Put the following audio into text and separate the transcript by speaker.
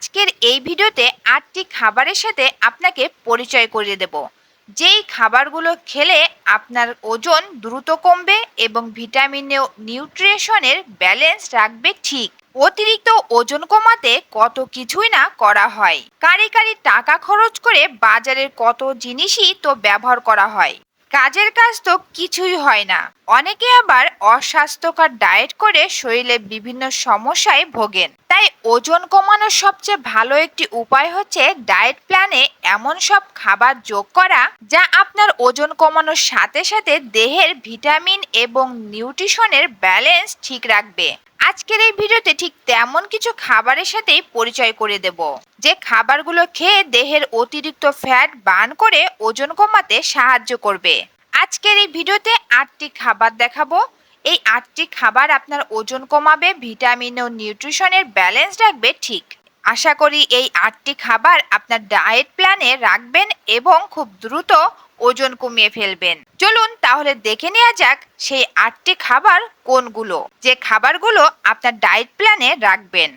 Speaker 1: আজকের এই ভিডিওতে আটটি খাবারের সাথে আপনাকে পরিচয় করিয়ে দেব। যেই খাবারগুলো খেলে আপনার ওজন দ্রুত কমবে এবং ভিটামিন ও নিউট্রিশনের ব্যালেন্স রাখবে ঠিক। অতিরিক্ত ওজন কমাতে কত কিছুই না করা হয়। কারি কারি টাকা খরচ করে বাজারের কত জিনিসই তো ব্যবহার করা হয়। কাজের কাজ তো কিছুই হয় না। অনেকে আবার অস্বাস্থ্যকর ডায়েট করে শরীরে বিভিন্ন সমস্যায় ভোগেন। তাই ওজন কমানোর সবচেয়ে ভালো একটি উপায় হচ্ছে ডায়েট প্ল্যানে এমন সব খাবার যোগ করা যা আপনার ওজন কমানোর সাথে সাথে দেহের ভিটামিন এবং নিউট্রিশনের ব্যালেন্স ঠিক রাখবে। আজকের এই ভিডিওতে ঠিক তেমন কিছু খাবারের সাথেই পরিচয় করে দেব। যে খাবারগুলো খেয়ে দেহের অতিরিক্ত ফ্যাট বার্ন করে ওজন কমাতে সাহায্য করবে। আজকের এই ভিডিওতে আটটি খাবার দেখাবো। এই আটটি খাবার আপনার ওজন কমাবে, ভিটামিন ও নিউট্রিশনের ব্যালেন্স রাখবে ঠিক। আশা করি এই আটটি খাবার আপনার ডায়েট প্ল্যানে রাখবেন এবং খুব দ্রুত ওজন কমিয়ে ফেলবেন। চলুন তাহলে দেখে নেওয়া যাক সেই আটটি খাবার কোনগুলো, যে খাবারগুলো আপনার ডায়েট প্ল্যানে রাখবেন।